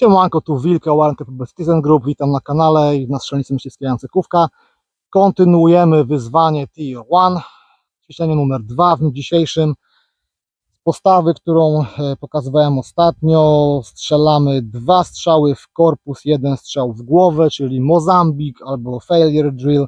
Siemanko, tu Wilka, Warrenke Citizen Group, witam na kanale i na strzelnicy myśliwskiej Jancykówka. Kontynuujemy wyzwanie Tier 1, ćwiczenie numer 2 w dniu dzisiejszym. Z postawy, którą e, pokazywałem ostatnio, strzelamy dwa strzały w korpus, jeden strzał w głowę, czyli Mozambik albo Failure Drill.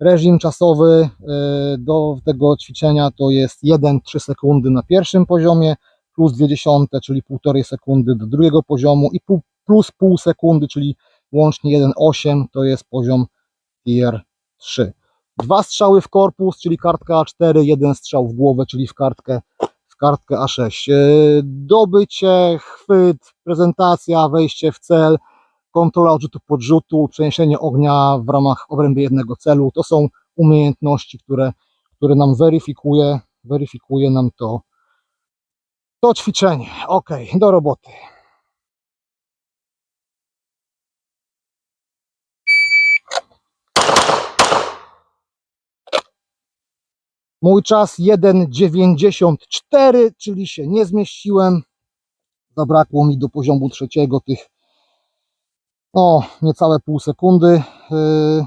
Reżim czasowy e, do tego ćwiczenia to jest 1-3 sekundy na pierwszym poziomie, plus 20, czyli 1,5 sekundy do drugiego poziomu i plus pół sekundy, czyli łącznie 1,8 to jest poziom tier 3. Dwa strzały w korpus, czyli kartka A4, jeden strzał w głowę, czyli w kartkę, w kartkę A6. E, Dobycie, chwyt, prezentacja, wejście w cel, kontrola odrzutu podrzutu, przeniesienie ognia w ramach obrębie jednego celu. To są umiejętności, które, które nam weryfikuje, weryfikuje nam to to ćwiczenie. Ok, do roboty. Mój czas 1,94, czyli się nie zmieściłem. Zabrakło mi do poziomu trzeciego tych no, niecałe pół sekundy. Yy,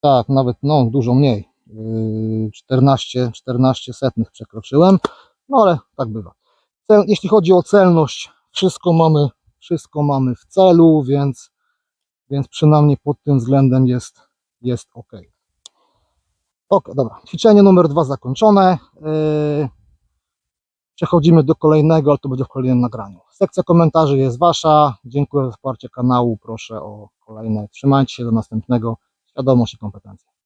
tak, nawet no, dużo mniej. Yy, 14, 14 setnych przekroczyłem. No ale tak bywa. Jeśli chodzi o celność, wszystko mamy, wszystko mamy w celu, więc, więc przynajmniej pod tym względem jest, jest ok. Ok, dobra. Ćwiczenie numer dwa zakończone. Yy, przechodzimy do kolejnego, ale to będzie w kolejnym nagraniu. Sekcja komentarzy jest Wasza. Dziękuję za wsparcie kanału. Proszę o kolejne. Trzymajcie się do następnego. Świadomość i kompetencje.